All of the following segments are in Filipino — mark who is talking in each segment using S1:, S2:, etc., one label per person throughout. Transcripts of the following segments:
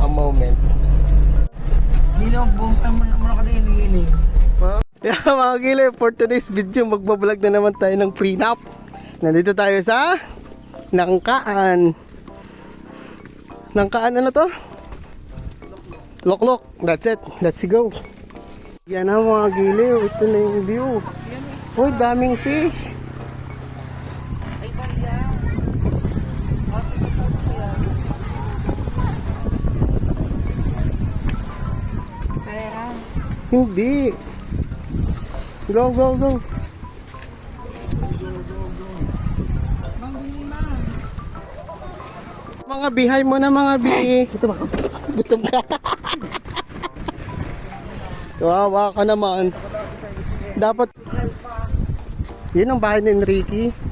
S1: a moment.
S2: Buong ay mo giliw.
S1: Yeah, mga gili, for today's video, magbablog na naman tayo ng prenup. Nandito tayo sa Nangkaan. Nangkaan ano to? Loklok. That's it. Let's go. Yan na mga gili. Ito na yung view. Uy, daming fish. Hindi. Go, go, go. Mga bihay mo na mga bi. Gutom ako. Gutom ka. Kawawa ka naman. Dapat... Yun ang bahay ni Enrique.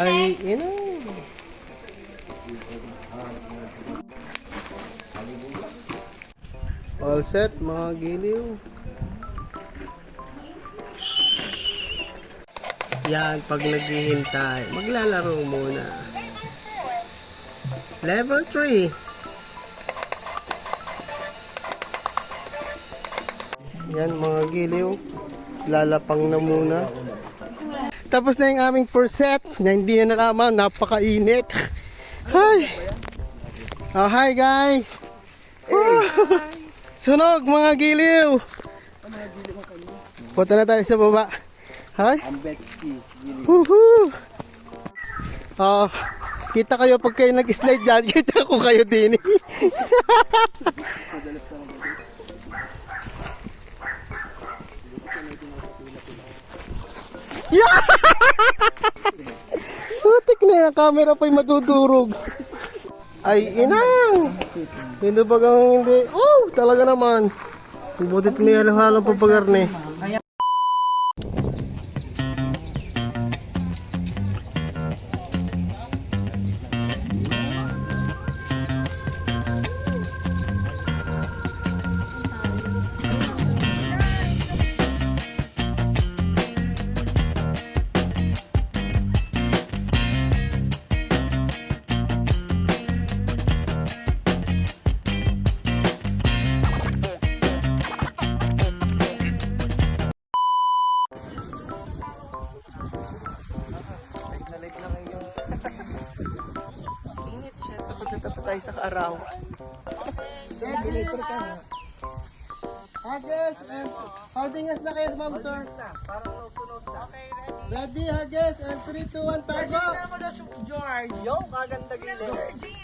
S1: Ay, ino. All set, mga giliw. Yan, pag naghihintay, maglalaro muna. Level 3. Yan mga giliw. Lalapang na muna. Tapos na yung aming first set na hindi na nalaman. Napakainit. Hi! Oh, hi guys! Woo! Sunog mga giliw! Punta na tayo sa baba. Hi! Woohoo! Oh, kita kayo pag kayo nag-slide dyan, kita ko kayo din. Yeah! Putik na yung camera pa'y madudurog. Ay, inang! Hindi ba hindi? Oh, talaga naman. Butit may halo-halong papagarne. tayo sa kaarawan. Ventilator ka na. Haggis, and holding us na kayo, ma'am, sir.
S2: Parang nose to Okay, ready?
S1: Ready, Haggis, and 3, 2, 1, tago!
S2: Ready na mo na si George. Yo, kaganda gila. George!